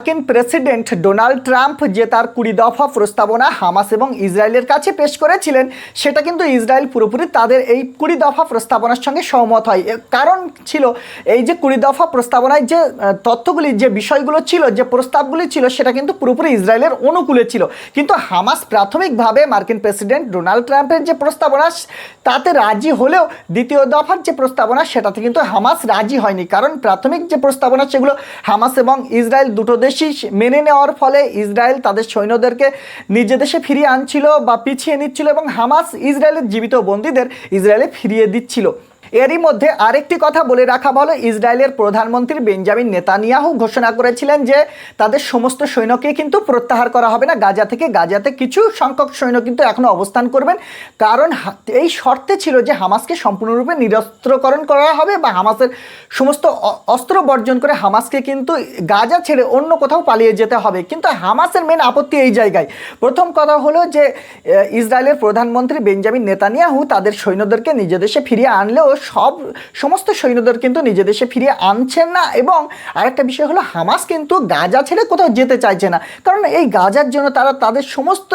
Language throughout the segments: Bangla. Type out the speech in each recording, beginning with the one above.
মার্কিন প্রেসিডেন্ট ডোনাল্ড ট্রাম্প যে তার কুড়ি দফা প্রস্তাবনা হামাস এবং ইসরায়েলের কাছে পেশ করেছিলেন, সেটা কিন্তু ইসরায়েল পুরোপুরি তাদের এই কুড়ি দফা প্রস্তাবনার সঙ্গে সহমত হয়। কারণ ছিল এই যে কুড়ি দফা প্রস্তাবনায় যে তথ্যগুলি, যে বিষয়গুলো ছিল, যে প্রস্তাবগুলি ছিল, সেটা কিন্তু পুরোপুরি ইসরায়েলের অনুকূলে ছিল। কিন্তু হামাস প্রাথমিকভাবে মার্কিন প্রেসিডেন্ট ডোনাল্ড ট্রাম্পের যে প্রস্তাবনা, তাতে রাজি হলেও দ্বিতীয় দফার যে প্রস্তাবনা, সেটাতে কিন্তু হামাস রাজি হয়নি। কারণ প্রাথমিক যে প্রস্তাবনা, সেগুলো হামাস এবং ইসরায়েল দুটো দেশই মেনে নেওয়ার ফলে ইসরায়েল তাদের সৈন্যদেরকে নিজ দেশে ফিরিয়ে আনছিল বা পিছিয়ে নিচ্ছিল এবং হামাস ইসরায়েলের জীবিত বন্দীদের ইসরায়েলে ফিরিয়ে দিচ্ছিল। এরই মধ্যে আরেকটি কথা বলে রাখা ভালো, ইসরায়েলের প্রধানমন্ত্রী বেঞ্জামিন নেতানিয়াহু ঘোষণা করেছিলেন যে তাদের সমস্ত সৈন্যকে কিন্তু প্রত্যাহার করা হবে না। গাজা থেকে গাজাতে কিছু সংখ্যক সৈন্য কিন্তু এখনও অবস্থান করবেন। কারণ এই শর্তে ছিল যে হামাসকে সম্পূর্ণরূপে নিরস্ত্রকরণ করা হবে বা হামাসের সমস্ত অস্ত্র বর্জন করে হামাসকে কিন্তু গাজা ছেড়ে অন্য কোথাও পালিয়ে যেতে হবে। কিন্তু হামাসের মেন আপত্তি এই জায়গায়। প্রথম কথা হলো যে ইসরায়েলের প্রধানমন্ত্রী বেঞ্জামিন নেতানিয়াহু তাদের সৈন্যদেরকে নিজ দেশে ফিরিয়ে আনলেও সব সমস্ত সৈন্যদের কিন্তু নিজ দেশে ফিরিয়ে আনছেন না এবং আরেকটা বিষয় হলো, হামাস কিন্তু গাজা ছেড়ে কোথাও যেতে চাইছে না। কারণ এই গাজার জন্য তারা তাদের সমস্ত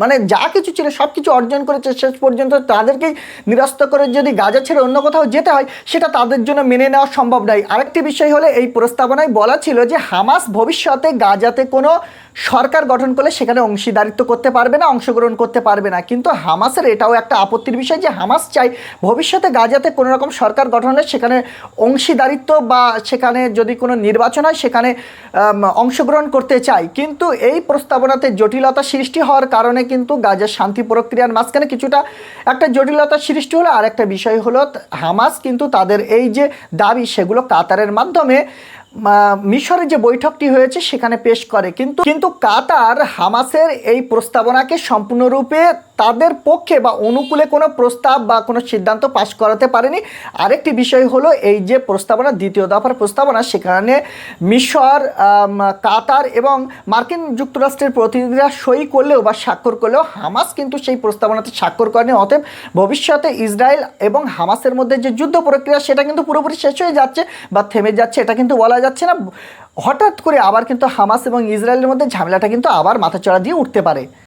মানে যা কিছু ছিল, সব কিছু অর্জন করেছে, শেষ পর্যন্ত তাদেরকেই নিরস্ত করে যদি গাজা ছেড়ে অন্য কোথাও যেতে হয়, সেটা তাদের জন্য মেনে নেওয়া সম্ভব নয়। আরেকটি বিষয় হলো, এই প্রস্তাবনায় বলা ছিল যে, হামাস ভবিষ্যতে গাজাতে কোনো সরকার গঠন করলে সেখানে অংশীদারিত্ব করতে পারবে না, অংশগ্রহণ করতে পারবে না। কিন্তু হামাসের এটাও একটা আপত্তির বিষয় যে, হামাস চাই ভবিষ্যতে গাজাতে কোনো রকম সরকার গঠন সেখানে অংশীদারিত্ব বা সেখানে যদি কোনো নির্বাচন হয়, সেখানে অংশগ্রহণ করতে চাই কিন্তু এই প্রস্তাবনাতে জটিলতা সৃষ্টি হওয়ার কারণে কিন্তু গাজার শান্তি প্রক্রিয়ার মাঝখানে কিছুটা একটা জটিলতা সৃষ্টি হলো। আর একটা বিষয় হলো, হামাস কিন্তু তাদের এই যে দাবি, সেগুলো কাতারের মাধ্যমে মিশরে যে বৈঠকটি হয়েছে, সেখানে পেশ করে। কিন্তু কিন্তু কাতার হামাসের এই প্রস্তাবনাকে সম্পূর্ণরূপে তাদের পক্ষে বা অনুকূলে কোনো প্রস্তাব বা কোনো সিদ্ধান্ত পাশ করাতে পারেনি। আরেকটি বিষয় হলো এই যে প্রস্তাবনা, দ্বিতীয় দফার প্রস্তাবনা, সেখানে মিশর কাতার এবং মার্কিন যুক্তরাষ্ট্রের প্রতিনিধিরা সই করলেও বা স্বাক্ষর করলেও হামাস কিন্তু সেই প্রস্তাবনাতে স্বাক্ষর করেনি। অতএব ভবিষ্যতে ইসরায়েল এবং হামাসের মধ্যে যে যুদ্ধ প্রক্রিয়া, সেটা কিন্তু পুরোপুরি শেষ হয়ে যাচ্ছে বা থেমে যাচ্ছে, এটা কিন্তু বলা যাচ্ছে না। হঠাৎ করে আবার কিন্তু হামাস এবং ইসরায়েলের মধ্যে ঝামেলাটা কিন্তু আবার মাথাচড়া দিয়ে উঠতে পারে।